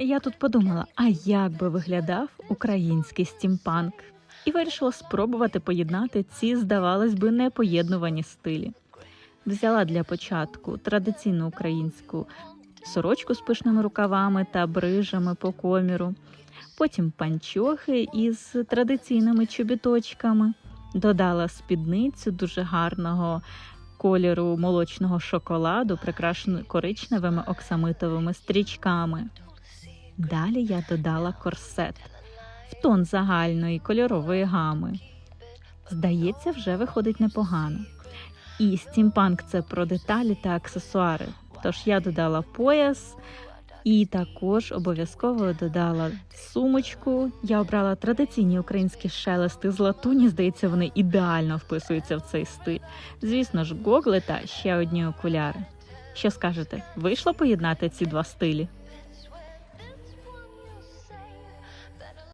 Я тут подумала, а як би виглядав український стімпанк? І вирішила спробувати поєднати ці, здавалось би, непоєднувані стилі. Взяла для початку традиційну українську сорочку з пишними рукавами та брижами по коміру, потім панчохи із традиційними чобіточками, додала спідницю дуже гарного кольору молочного шоколаду, прикрашену коричневими оксамитовими стрічками. Далі я додала корсет в тон загальної кольорової гами. Здається, вже виходить непогано. І стімпанк це про деталі та аксесуари. Тож я додала пояс і також обов'язково додала сумочку. Я обрала традиційні українські шелести з латуні. Здається, вони ідеально вписуються в цей стиль. Звісно ж, гогли та ще одні окуляри. Що скажете, вийшло поєднати ці два стилі?